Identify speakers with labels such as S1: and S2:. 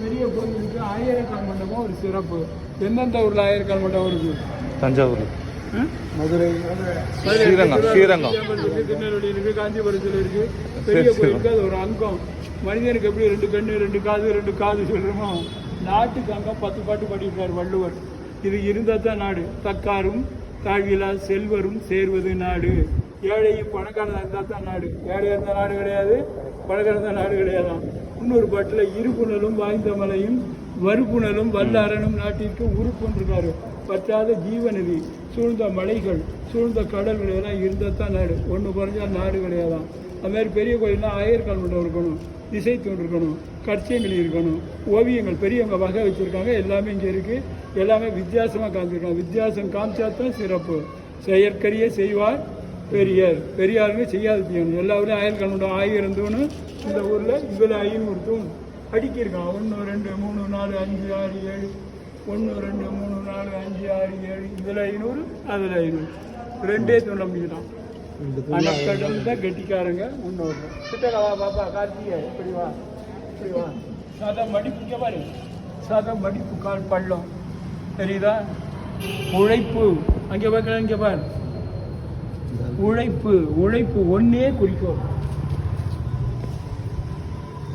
S1: பெரிய கோயிலுக்கு ஆயிரக்கால் மண்டபம் ஒரு சிறப்பு. எந்தெந்த ஊரில் ஆயிரக்கால் மண்டபம் இருக்கு?
S2: தஞ்சாவூர்?
S1: மதுரை.
S2: ஸ்ரீரங்கம், ஸ்ரீரங்கம்.
S1: இருக்கு, திருநெல்வேலி இருக்கு காஞ்சிபுரத்தில் இருக்கு. பெரிய. கோயிலுக்கு அது ஒரு அங்கம். மனிதனுக்கு எப்படி ரெண்டு கண்ணு ரெண்டு காது ரெண்டு காது சொல்றோமோ நாட்டுக்கு அங்கம் பத்து பாட்டு பாடியிருக்கார் வள்ளுவர். இது இருந்தால் தான் நாடு. தக்காரும் தாழ்விலா செல்வரும் சேர்வது நாடு. ஏழையும் பணக்காரனாக இருந்தால் தான் நாடு. ஏழையாக இருந்தால் நாடு கிடையாது பணக்காரன் நாடு கிடையாதான் இன்னொரு பாட்டில் இருப்புணலும் வாய்ந்த மலையும் வறுப்புணலும் வல்லாரனும் நாட்டிற்கு உறுப்புன்றிருக்காரு பற்றாத ஜீவநதி சூழ்ந்த மலைகள் சூழ்ந்த கடல்கள் எல்லாம் இருந்தால் தான் நாடு. ஒன்று குறைஞ்சா நாடு கிடையாதான் அது மாதிரி பெரிய கோயில்னா ஆயர் கல்வெட்டு இருக்கணும் திசை தோன்றிருக்கணும் இருக்கணும். கட்சியங்கள் இருக்கணும். ஓவியங்கள் பெரியவங்க வகை வச்சுருக்காங்க. எல்லாமே இங்கே இருக்குது எல்லாமே வித்தியாசமாக காமிச்சிருக்காங்க. வித்தியாசம் காமிச்சா தான் சிறப்பு. செயற்கரிய செய்வார் பெரியார். பெரியாருங்க செய்யாது செய்யணும் எல்லா ஊர்லையும் ஆயிரக்கால் மண்டபம் ஆயிரம் தூண். இந்த ஊரில் இதில் ஐநூறு தூண். அடுக்கியிருக்கான் ஒன்று ரெண்டு மூணு நாலு அஞ்சு ஆறு ஏழு. ஒன்று ரெண்டு மூணு நாலு அஞ்சு ஆறு ஏழு. இதில் ஐநூறு அதில் ஐநூறு. ரெண்டே தூண் நம்பிக்கிட்டான் ஆனால் கடந்த கெட்டிக்காரங்க. முன்னோர் கிட்டக்க வா பாப்பா கார்த்திகை இப்படி வா. சாதா மடிப்பு இங்கே பாரு. சாதா மடிப்பு கால் பள்ளம். தெரியுதா? உழைப்பு. அங்கே பார்க்கலாம் இங்கே பாரு. உழைப்பு உழைப்பு ஒன்னே குறிக்கோள்.